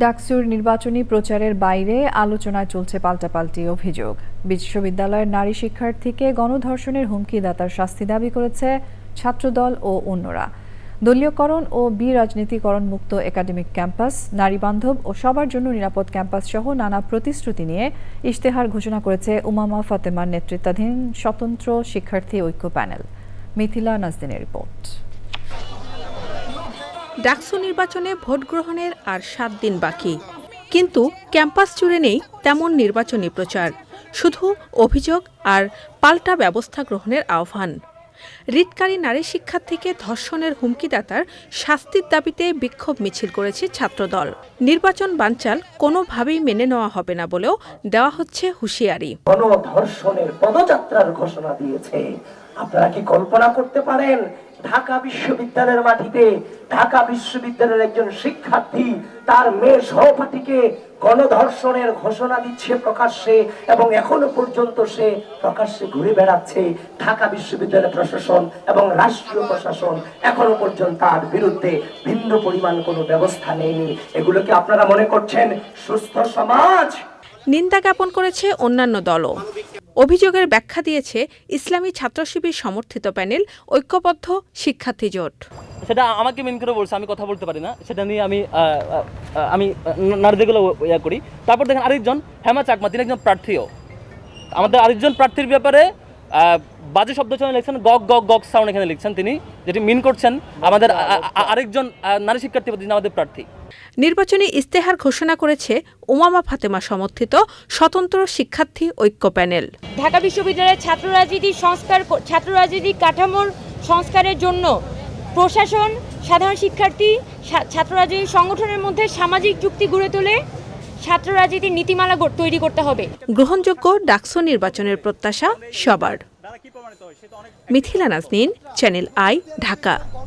ডাকসুর নির্বাচনী প্রচারের বাইরে আলোচনায় চলছে পাল্টাপাল্টি অভিযোগ। বিশ্ববিদ্যালয়ের নারী শিক্ষার্থীকে গণধর্ষণের হুমকিদাতার শাস্তি দাবি করেছে ছাত্রদল ও অন্যরা। দলীয়করণ ও বিরাজনীতিকরণ মুক্ত একাডেমিক ক্যাম্পাস নারী বান্ধব ও সবার জন্য নিরাপদ ক্যাম্পাস সহ নানা প্রতিশ্রুতি নিয়ে ইশতেহার ঘোষণা করেছে উমামা ফাতেমার নেতৃত্বাধীন স্বতন্ত্র শিক্ষার্থী ঐক্য প্যানেল। মিথিলা নাজদিনের রিপোর্ট। ডাকসু নির্বাচনে ভোট গ্রহণের আর সাত দিন বাকি। কিন্তু ক্যাম্পাস জুড়ে নেই তেমন নির্বাচনী প্রচার। শুধু অভিযোগ আর পাল্টা ব্যবস্থা গ্রহণের আহ্বান। রিটকারী নারী শিক্ষার্থীকে ধর্ষণের হুমকিদাতার শাস্তির দাবিতে বিক্ষোভ মিছিল করেছে ছাত্রদল। নির্বাচন বানচাল কোনোভাবেই মেনে নেওয়া হবে না বলেও দেওয়া হচ্ছে হুঁশিয়ারি। গণধর্ষণের পদযাত্রার ঘোষণা দিয়েছে। আপনারা কি কল্পনা করতে পারেন? ঢাকা বিশ্ববিদ্যালয়ের মাটিতে ঢাকা বিশ্ববিদ্যালয়ের একজন শিক্ষার্থী, তার মেয়ে সহপাঠীকে গণধর্ষণের ঘোষণা দিচ্ছে প্রকাশ্যে এবং এখনও পর্যন্ত সে প্রকাশ্যে ঘুরে বেড়াচ্ছে। ঢাকা বিশ্ববিদ্যালয় প্রশাসন এবং রাষ্ট্রীয় প্রশাসন এখনও পর্যন্ত তার বিরুদ্ধে ভিন্ন পরিমাণ কোনো ব্যবস্থা নেয়নি। এগুলোকে আপনারা মনে করছেন সুস্থ সমাজ? নিন্দা জ্ঞাপন করেছে অন্যান্য দলও। অভিযোগের ব্যাখ্যা দিয়েছে ইসলামী ছাত্র শিবির সমর্থিত প্যানেল ঐক্যবদ্ধ শিক্ষার্থী জোট। সেটা আমাকে মেন করে বলছে, আমি কথা বলতে পারি না। সেটা নিয়ে আমি আমি নারীদেরগুলো ইয়া করি। তারপর দেখেন আরেকজন হেমা চাকমা, তিনি একজন প্রার্থীও। আমাদের আরেকজন প্রার্থীর ব্যাপারে বাজে শব্দ চয়ন লিখছেন গগ গগ গগ সাউন্ড এখানে লিখছেন তিনি যেটি মিন করছেন আমাদের আরেকজন নারী শিক্ষার্থী যিনি আমাদের প্রার্থী। নির্বাচনী ইস্তেহার ঘোষণা করেছে ওমামা ফাতেমা সমর্থিত স্বতন্ত্র শিক্ষার্থী ঐক্য প্যানেল। ঢাকা বিশ্ববিদ্যালয়ের ছাত্র রাজনীতি সংস্কার ছাত্র রাজনীতি কাঠামোর সংস্কারের জন্য প্রশাসন সাধারণ শিক্ষার্থী সা- ছাত্র রাজনীতি সংগঠনের মধ্যে সামাজিক চুক্তি গড়ে তোলে। ছাত্র রাজনীতির নীতিমালা তৈরি করতে হবে। গ্রহণযোগ্য ডাকসু নির্বাচনের প্রত্যাশা সবার। Mithila Nazneen, channel I, Dhaka.